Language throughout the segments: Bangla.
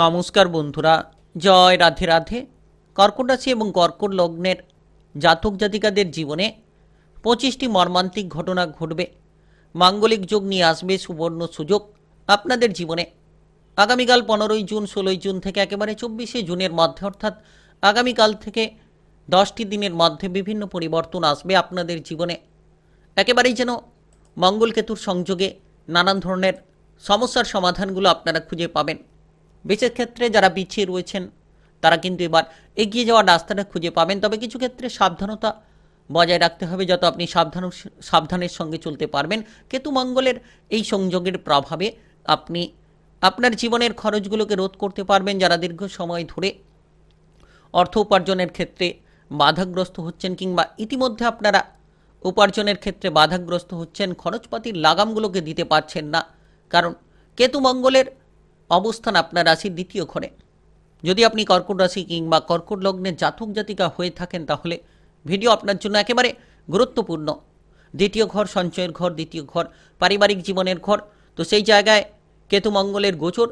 নমস্কার বন্ধুরা, জয় রাধে রাধে। কর্কট রাশি এবং কর্কট লগ্নের জাতক জাতিকাদের জীবনে পঁচিশটি মর্মান্তিক ঘটনা ঘটবে। মাঙ্গলিক যোগ নিয়ে আসবে সুবর্ণ সুযোগ আপনাদের জীবনে। আগামীকাল পনেরোই জুন, ষোলোই জুন থেকে একেবারে চব্বিশে জুনের মধ্যে, অর্থাৎ আগামীকাল থেকে দশটি দিনের মধ্যে বিভিন্ন পরিবর্তন আসবে আপনাদের জীবনে। একেবারেই যেন মঙ্গলকেতুর সংযোগে নানান ধরনের সমস্যার সমাধানগুলো আপনারা খুঁজে পাবেন। বিশেষ ক্ষেত্রে যারা পিছিয়ে রয়েছেন, তারা কিন্তু এবার এগিয়ে যাওয়ার রাস্তাটা খুঁজে পাবেন। তবে কিছু ক্ষেত্রে সাবধানতা বজায় রাখতে হবে, যত আপনি সাবধান, সাবধানের সঙ্গে চলতে পারবেন। কেতু মঙ্গলের এই সংযোগের প্রভাবে আপনি আপনার জীবনের খরচগুলোকে রোধ করতে পারবেন। যারা দীর্ঘ সময় ধরে অর্থ উপার্জনের ক্ষেত্রে বাধাগ্রস্ত হচ্ছেন কিংবা ইতিমধ্যে আপনারা উপার্জনের ক্ষেত্রে বাধাগ্রস্ত হচ্ছেন, খরচপাতির লাগামগুলোকে দিতে পারছেন না। কারণ কেতু মঙ্গলের অবস্থান আপনার রাশির দ্বিতীয় ঘরে। যদি আপনি কর্কট রাশি কিংবা কর্কট লগ্নের জাতক জাতিকা হয়ে থাকেন, তাহলে ভিডিও আপনার জন্য একেবারে গুরুত্বপূর্ণ। দ্বিতীয় ঘর, সঞ্চয়ের ঘর, দ্বিতীয় ঘর, পারিবারিক জীবনের ঘর, তো সেই জায়গায় কেতু মঙ্গলের গোচর।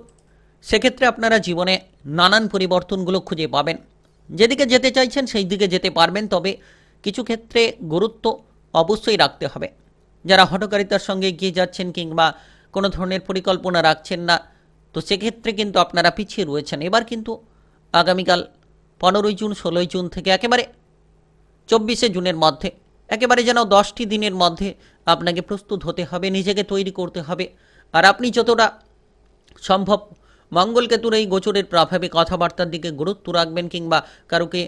সেক্ষেত্রে আপনারা জীবনে নানান পরিবর্তনগুলো খুঁজে পাবেন। যেদিকে যেতে চাইছেন সেই দিকে যেতে পারবেন, তবে কিছু ক্ষেত্রে গুরুত্ব অবশ্যই রাখতে হবে। যারা হটকারিতার সঙ্গে এগিয়ে যাচ্ছেন কিংবা কোনো ধরনের পরিকল্পনা রাখছেন না তো সেক্ষেত্রে কিন্তু আপনারা পিছিয়ে রয়েছেন। এবার কিন্তু আগামীকাল পনেরোই জুন, ষোলোই জুন থেকে একেবারে চব্বিশে জুনের মধ্যে, একেবারে যেন দশটি দিনের মধ্যে আপনাকে প্রস্তুত হতে হবে, নিজেকে তৈরি করতে হবে। আর আপনি যতটা সম্ভব মঙ্গলকেতুর এই গোচরের প্রভাবে কথাবার্তার দিকে গুরুত্ব রাখবেন কিংবা কারোকে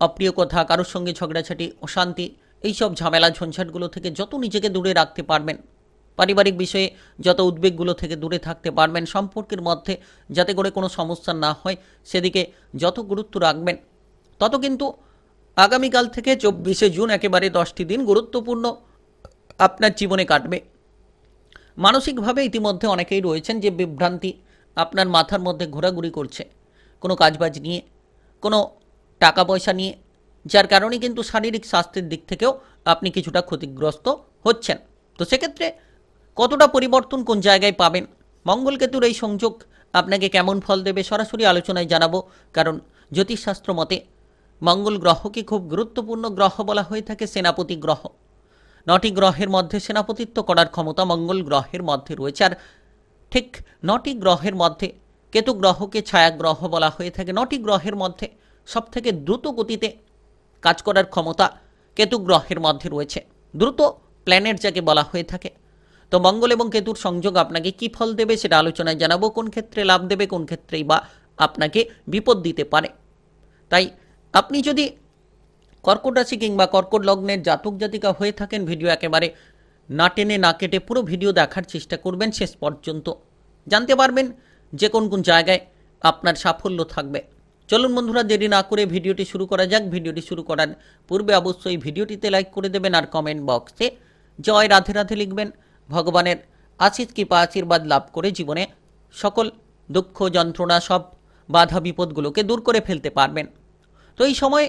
অপ্রিয় কথা, কারোর সঙ্গে ঝগড়াঝাটি, অশান্তি, এইসব ঝামেলা, ঝঞ্ঝাটগুলো থেকে যত নিজেকে দূরে রাখতে পারবেন পারিবারিক বিষয়ে যত উদ্বেগগুলো থেকে দূরে থাকতে পারবেন, সম্পর্কের মধ্যে যাতে করে কোনো সমস্যা না হয়, সেদিকে যত গুরুত্ব রাখবেন, তত কিন্তু আগামীকাল থেকে চব্বিশে জুন একেবারে দশটি দিন গুরুত্বপূর্ণ আপনার জীবনে কাটবে। মানসিকভাবে ইতিমধ্যে অনেকেই রয়েছেন যে বিভ্রান্তি আপনার মাথার মধ্যে ঘোরাঘুরি করছে। কোনো কাজবাজ নিয়ে, কোনো টাকা পয়সা নিয়ে, যার কারণে কিন্তু শারীরিক স্বাস্থ্যের দিক থেকেও আপনি কিছুটা ক্ষতিগ্রস্ত হচ্ছেন। তো সেক্ষেত্রে কতটা পরিবর্তন কোন জায়গায় পাবেন? মঙ্গলকেতুর এই সংযোগ আপনাকে কেমন ফল দেবে সরাসরি আলোচনায় জানাব। কারণ জ্যোতিষশাস্ত্র মতে, মঙ্গল গ্রহকে খুব গুরুত্বপূর্ণ গ্রহ বলা হয়ে থাকে সেনাপতি গ্রহ। নটি গ্রহের মধ্যে সেনাপতিত্ব করার ক্ষমতা মঙ্গল গ্রহের মধ্যে রয়েছে। আর ঠিক নটি গ্রহের মধ্যে কেতু গ্রহকে ছায়া গ্রহ বলা হয়ে থাকে। নটি গ্রহের মধ্যে সবথেকে দ্রুত গতিতে কাজ করার ক্ষমতা কেতু গ্রহের মধ্যে রয়েছে। দ্রুত প্ল্যানেট যাকে বলা হয়ে থাকে তো মঙ্গল এবং কেতুর সংযোগ আপনাকে কি ফল দেবে সেটা আলোচনায় জানাব, কোন ক্ষেত্রে লাভ দেবে, কোন ক্ষেত্রেই বা আপনাকে বিপদ দিতে পারে। তাই আপনি যদি কর্কট রাশি কিংবা কর্কট লগ্নের জাতক জাতিকা হয়ে থাকেন, ভিডিও একেবারে না টেনে না কেটে পুরো ভিডিও দেখার চেষ্টা করবেন শেষ পর্যন্ত। জানতে পারবেন যে কোন কোন জায়গায় আপনার সাফল্য থাকবে। চলুন বন্ধুরা, দেরি না করে ভিডিওটি শুরু করা যাক। ভিডিওটি শুরু করার পূর্বে অবশ্যই ভিডিওটিতে লাইক করে দেবেন আর কমেন্ট বক্সে জয় রাধে রাধে লিখবেন। ভগবানের আশিস কৃপা আশীর্বাদ লাভ করে জীবনে সকল দুঃখ, যন্ত্রণা, সব বাধা, বিপদগুলোকে দূর করে ফেলতে পারবেন। তো এই সময়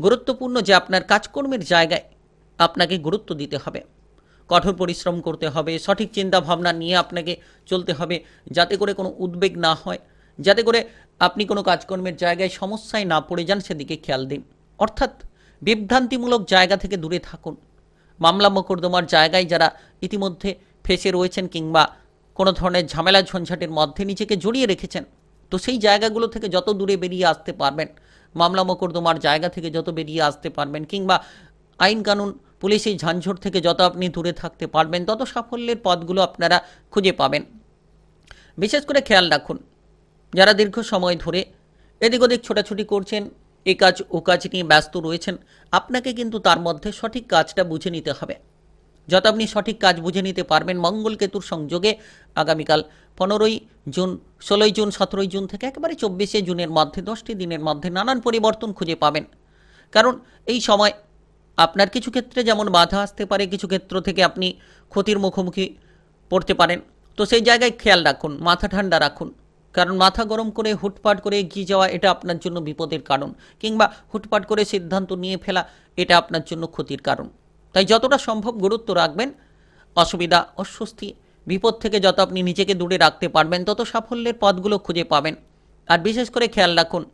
গুরুত্বপূর্ণ যে আপনার কাজকর্মের জায়গায় আপনাকে গুরুত্ব দিতে হবে। কঠোর পরিশ্রম করতে হবে, সঠিক চিন্তা ভাবনা নিয়ে আপনাকে চলতে হবে যাতে করে কোনো উদ্বেগ না হয়, যাতে করে আপনি কোনো কাজকর্মের জায়গায় সমস্যায় না পড়ে যান সেদিকে খেয়াল দিন। অর্থাৎ বিভ্রান্তিমূলক জায়গা থেকে দূরে থাকুন। মামলা মোকদ্দমার জায়গায় যারা ইতিমধ্যে ফেসে রয়েছেন কিংবা কোনো ধরনের ঝামেলা ঝঞ্ঝাটের মধ্যে নিজেকে জড়িয়ে রেখেছেন, তো সেই জায়গাগুলো থেকে যত দূরে বেরিয়ে আসতে পারবেন, মামলা মোকদ্দমার জায়গা থেকে যত বেরিয়ে আসতে পারবেন কিংবা আইন কানুন পুলিশের ঝাঞ্ঝট থেকে যত আপনি দূরে থাকতে পারবেন, তত সাফল্যের পথগুলো আপনারা খুঁজে পাবেন। বিশেষ করে খেয়াল রাখুন, যারা দীর্ঘ সময় ধরে এদিক ওদিক ছোটাছুটি করছেন এ কাজ, ও কাজ নিয়ে ব্যস্ত রয়েছেন। আপনাকে কিন্তু তার মধ্যে সঠিক কাজটা বুঝে নিতে হবে। যত আপনি সঠিক কাজ বুঝে নিতে পারবেন মঙ্গল কেতুর সংযোগে আগামীকাল পনেরোই জুন, ষোলোই জুন, সতেরোই জুন থেকে একেবারে চব্বিশে জুনের মধ্যে, দশটি দিনের মধ্যে নানান পরিবর্তন খুঁজে পাবেন। কারণ এই সময় আপনার কিছু ক্ষেত্রে যেমন বাধা আসতে পারে, কিছু ক্ষেত্র থেকে আপনি ক্ষতির মুখোমুখি পড়তে পারেন। তো সেই জায়গায় খেয়াল রাখুন, মাথা ঠান্ডা রাখুন। কারণ মাথা গরম করে, হুটপাট করে এগিয়ে যাওয়া এটা আপনার জন্য বিপদের কারণ। কিংবা হুটপাট করে সিদ্ধান্ত নিয়ে ফেলা এটা আপনার জন্য ক্ষতির কারণ। তাই যতটা সম্ভব গুরুত্ব রাখবেন। অসুবিধা, অস্বস্তি, বিপদ থেকে যত আপনি নিজেকে দূরে রাখতে পারবেন, তত সাফল্যের পথগুলো খুঁজে পাবেন। আর বিশেষ করে খেয়াল রাখুন,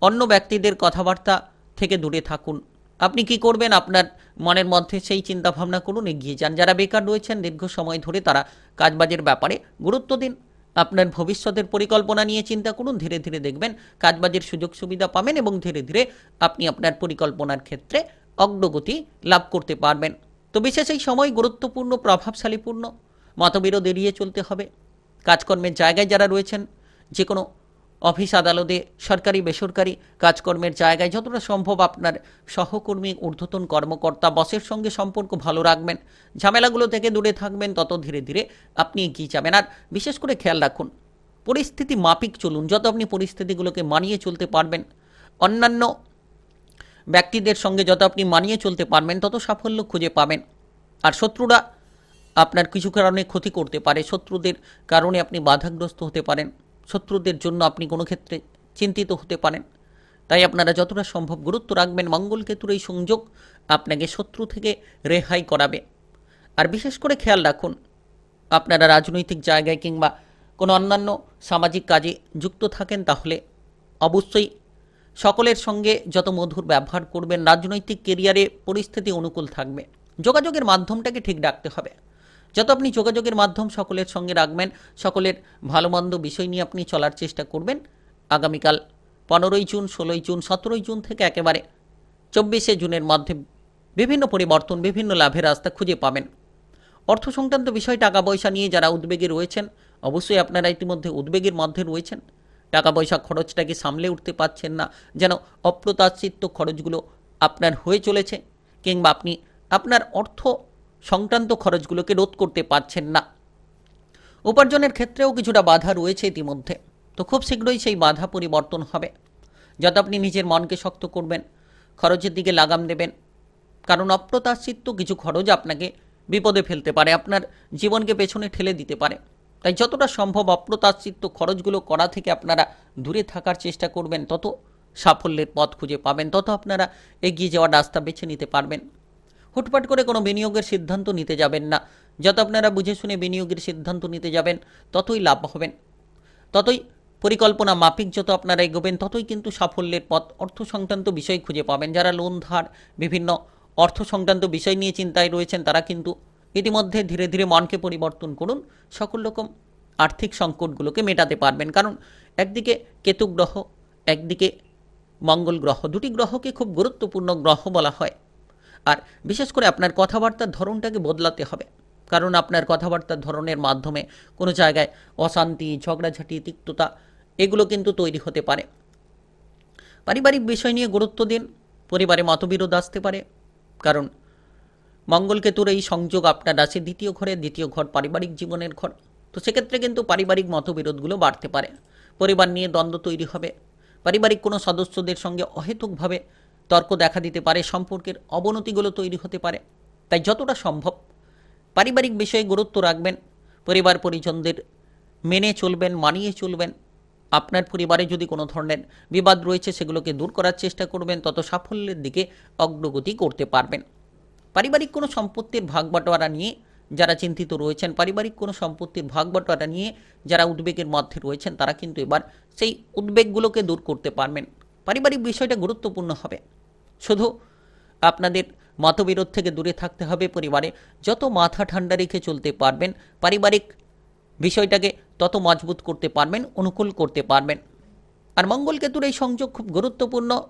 অন্য ব্যক্তিদের কথাবার্তা থেকে দূরে থাকুন। আপনি কি করবেন? আপনার মনের মধ্যে সেই চিন্তা ভাবনা করুন, এগিয়ে যান। যারা বেকার রয়েছেন, দীর্ঘ সময় ধরে তারা কাজবাজের ব্যাপারে গুরুত্ব দিন। আপনার ভবিষ্যতের পরিকল্পনা নিয়ে চিন্তা করুন, ধীরে ধীরে দেখবেন কাজবাজের সুযোগ সুবিধা পাবেন এবং ধীরে ধীরে আপনি আপনার পরিকল্পনার ক্ষেত্রে অগ্রগতি লাভ করতে পারবেন। তো বিশেষ এই সময় গুরুত্বপূর্ণ, প্রভাবশালীপূর্ণ, মতবিরোধ এড়িয়ে চলতে হবে। কাজকর্মের জায়গায় যারা রয়েছেন যে কোনো অফিস আদালতে সরকারি বেসরকারি কাজকর্মের জায়গায় যতটা সম্ভব আপনার সহকর্মী ঊর্ধ্বতন কর্মকর্তা বসের সঙ্গে সম্পর্ক ভালো রাখবেন। ঝামেলাগুলো থেকে দূরে থাকবেন, তত ধীরে ধীরে আপনি এগিয়ে যাবেন। আর বিশেষ করে খেয়াল রাখুন, পরিস্থিতি মাফিক চলুন, যত আপনি পরিস্থিতিগুলোকে মানিয়ে চলতে পারবেন, অন্যান্য ব্যক্তিদের সঙ্গে যত আপনি মানিয়ে চলতে পারবেন, তত সাফল্য খুঁজে পাবেন। আর শত্রুরা আপনার কিছু কারণে ক্ষতি করতে পারে, শত্রুদের কারণে আপনি বাধাগ্রস্ত হতে পারেন। শত্রুদের জন্য আপনি কোনো ক্ষেত্রে চিন্তিত হতে পারেন। তাই আপনারা যতটা সম্ভব গুরুত্ব রাখবেন। মঙ্গলকেতুর এই সংযোগ আপনাকে শত্রু থেকে রেহাই করাবে। আর বিশেষ করে খেয়াল রাখুন, আপনারা রাজনৈতিক জায়গায় কিংবা কোনো অন্যান্য সামাজিক কাজে যুক্ত থাকেন, তাহলে অবশ্যই সকলের সঙ্গে যত মধুর ব্যবহার করবেন, রাজনৈতিক কেরিয়ারে পরিস্থিতি অনুকূল থাকবে। যোগাযোগের মাধ্যমটাকে ঠিক রাখতে হবে। যত আপনি যোগাযোগের মাধ্যম সকলের সঙ্গে রাখবেন, সকলের ভালো মন্দ বিষয় নিয়ে আপনি চলার চেষ্টা করবেন। আগামীকাল পনেরোই জুন, ষোলোই জুন, সতেরোই জুন থেকে একেবারে চব্বিশে জুনের মধ্যে বিভিন্ন পরিবর্তন, বিভিন্ন লাভের রাস্তা খুঁজে পাবেন। অর্থ সংক্রান্ত বিষয় টাকা পয়সা নিয়ে যারা উদ্বেগে রয়েছেন, অবশ্যই আপনারা ইতিমধ্যে উদ্বেগের মধ্যে রয়েছেন। টাকা পয়সা খরচটাকে সামলে উঠতে পারছেন না, যেন অপ্রত্যাশিত খরচগুলো আপনার হয়ে চলেছে, কিংবা আপনি আপনার অর্থ সংক্রান্ত খরচগুলোকে রোধ করতে পারছেন না। উপার্জনের ক্ষেত্রেও কিছুটা বাধা রয়েছে ইতিমধ্যে। তো খুব শীঘ্রই সেই বাধা পরিবর্তন হবে। যত আপনি নিজের মনকে শক্ত করবেন, খরচের দিকে লাগাম দেবেন। কারণ অপ্রত্যাশিত কিছু খরচ আপনাকে বিপদে ফেলতে পারে, আপনার জীবনকে পেছনে ঠেলে দিতে পারে। তাই যতটা সম্ভব অপ্রত্যাশিত খরচগুলো করা থেকে আপনারা দূরে থাকার চেষ্টা করবেন, তত সাফল্যের পথ খুঁজে পাবেন, তত আপনারা এগিয়ে যাওয়ার রাস্তা বেছে নিতে পারবেন। হুটপাট করে কোনো বিনিয়োগের সিদ্ধান্ত নিতে যাবেন না। যত আপনারা বুঝে শুনে বিনিয়োগের সিদ্ধান্ত নিতে যাবেন, ততই লাভ হবেন। ততই পরিকল্পনা মাফিক যত আপনারা এগোবেন, ততই কিন্তু সাফল্যের পথ। অর্থ সংক্রান্ত বিষয় খুঁজে পাবেন। যারা লোন ধার, বিভিন্ন অর্থ সংক্রান্ত বিষয় নিয়ে চিন্তায় রয়েছেন, তারা কিন্তু ইতিমধ্যে ধীরে ধীরে মনকে পরিবর্তন করুন। সকল রকম আর্থিক সংকটগুলোকে মেটাতে পারবেন। কারণ একদিকে কেতু গ্রহ, একদিকে মঙ্গল গ্রহ, দুটি গ্রহকে খুব গুরুত্বপূর্ণ গ্রহ বলা হয়। আর বিশেষ করে আপনার কথাবার্তার ধরনটাকে বদলাতে হবে। কারণ আপনার কথাবার্তার ধরনের মাধ্যমে কোনো জায়গায় অশান্তি, ঝগড়াঝাটি, তিক্ততা এগুলো কিন্তু তৈরি হতে পারে। পারিবারিক বিষয় নিয়ে গুরুত্ব দিন, পরিবারে মতবিরোধ আসতে পারে। কারণ মঙ্গলকেতুর এই সংযোগ আপনার আছে দ্বিতীয় ঘরে, দ্বিতীয় ঘর পারিবারিক জীবনের ঘর। তো সেক্ষেত্রে কিন্তু পারিবারিক মতবিরোধগুলো বাড়তে পারে। পরিবার নিয়ে দ্বন্দ্ব তৈরি হবে। পারিবারিক কোনো সদস্যদের সঙ্গে অহেতুকভাবে তর্ক দেখা দিতে পারে, সম্পর্কের অবনতিগুলো তৈরি হতে পারে। তাই যতটা সম্ভব পারিবারিক বিষয়ে গুরুত্ব রাখবেন, পরিবার পরিজনদের মেনে চলবেন, মানিয়ে চলবেন। আপনার পরিবারে যদি কোনো ধরনের বিবাদ রয়েছে, সেগুলোকে দূর করার চেষ্টা করবেন, তত সাফল্যের দিকে অগ্রগতি করতে পারবেন। পারিবারিক কোনো সম্পত্তির ভাগ বাটোয়ারা নিয়ে যারা চিন্তিত রয়েছেন, পারিবারিক কোনো সম্পত্তির ভাগ বাটোয়ারা নিয়ে যারা উদ্বেগের মধ্যে রয়েছেন, তারা কিন্তু এবার সেই উদ্বেগগুলোকে দূর করতে পারবেন। পারিবারিক বিষয়টা গুরুত্বপূর্ণ হবে। শুধু আপনাদের মতবিরোধ থেকে দূরে থাকতে হবে পরিবারে। যত মাথা ঠান্ডা রেখে চলতে পারবেন, পারিবারিক বিষয়টাকে তত মজবুত করতে পারবেন, অনুকূল করতে পারবেন। আর মঙ্গলকেতুর এই সংযোগ খুব গুরুত্বপূর্ণ।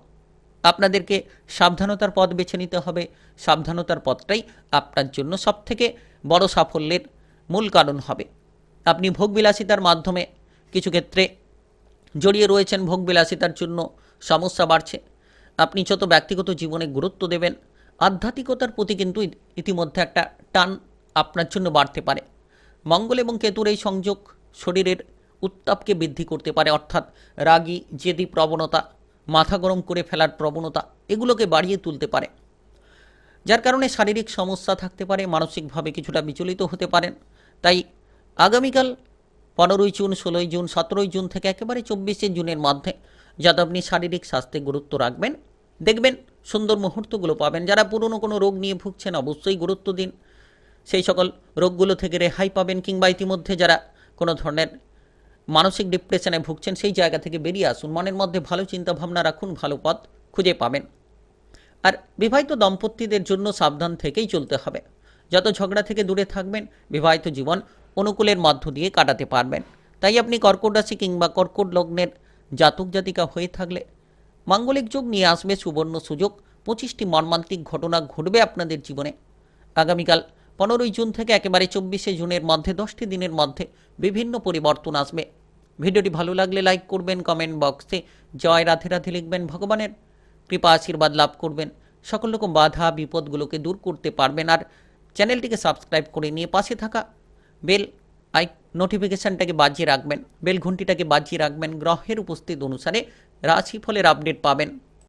আপনাদেরকে সাবধানতার পথ বেছে নিতে হবে। সাবধানতার পথটাই আপনার জন্য সবথেকে বড় সাফল্যের মূল কারণ হবে। আপনি ভোগবিলাসিতার মাধ্যমে কিছু ক্ষেত্রে জড়িয়ে রয়েছেন। ভোগবিলাসিতার জন্য সমস্যা বাড়ছে। আপনি যত ব্যক্তিগত জীবনে গুরুত্ব দেবেন, আধ্যাত্মিকতার প্রতি কিন্তু ইতিমধ্যে একটা টান আপনার জন্য বাড়তে পারে। মঙ্গল এবং কেতুর এই সংযোগ শরীরের উত্তাপকে বৃদ্ধি করতে পারে, অর্থাৎ রাগী, জেদি প্রবণতা, মাথা গরম করে ফেলার প্রবণতা এগুলোকে বাড়িয়ে তুলতে পারে। যার কারণে শারীরিক সমস্যা থাকতে পারে, মানসিকভাবে কিছুটা বিচলিত হতে পারেন। তাই আগামীকাল পনেরোই জুন, ষোলোই জুন, সতেরোই জুন থেকে একেবারে চব্বিশে জুনের মধ্যে যাতে আপনি শারীরিক স্বাস্থ্যে গুরুত্ব রাখবেন। দেখবেন সুন্দর মুহূর্তগুলো পাবেন। যারা পুরনো কোনো রোগ নিয়ে ভুগছেন, অবশ্যই গুরুত্ব দিন। সেই সকল রোগগুলো থেকে রেহাই পাবেন কিংবা ইতিমধ্যে যারা কোনো ধরনের মানসিক ডিপ্রেশনে ভুগছেন, সেই জায়গা থেকে বেরিয়ে আসুন। মনের মধ্যে ভালো চিন্তা ভাবনা রাখুন, ভালো পথ খুঁজে পাবেন। আর বিবাহিত দম্পতিদের জন্য সাবধান থেকেই চলতে হবে। যত ঝগড়া থেকে দূরে থাকবেন, বিবাহিত জীবন অনুকূলের মধ্য দিয়ে কাটাতে পারবেন। তাই আপনি কর্কট রাশি কিংবা কর্কট লগ্নের জাতক জাতিকা হয়ে থাকলে মাঙ্গলিক যোগ নিয়ে আসবে সুবর্ণ সুযোগ। পঁচিশটি মর্মান্তিক ঘটনা ঘটবে আপনাদের জীবনে। আগামীকাল পনেরোই জুন থেকে একেবারে চব্বিশে জুনের মধ্যে, দশটি দিনের মধ্যে বিভিন্ন পরিবর্তন আসবে। ভিডিওটি ভালো লাগলে লাইক করবেন, কমেন্ট বক্সে জয় রাধে রাধে লিখবেন ভগবানের। কৃপা আশীর্বাদ লাভ করবেন। সকল রকম বাধা, বিপদগুলোকে দূর করতে পারবেন। আর চ্যানেলটিকে সাবস্ক্রাইব করে নিয়ে পাশে থাকা। বেল নোটিফিকেশানটাকে বাজিয়ে রাখবেন বেলঘুন্টিটাকে বাজিয়ে রাখবেন গ্রহের উপস্থিত অনুসারে রাশিফলের আপডেট পাবেন।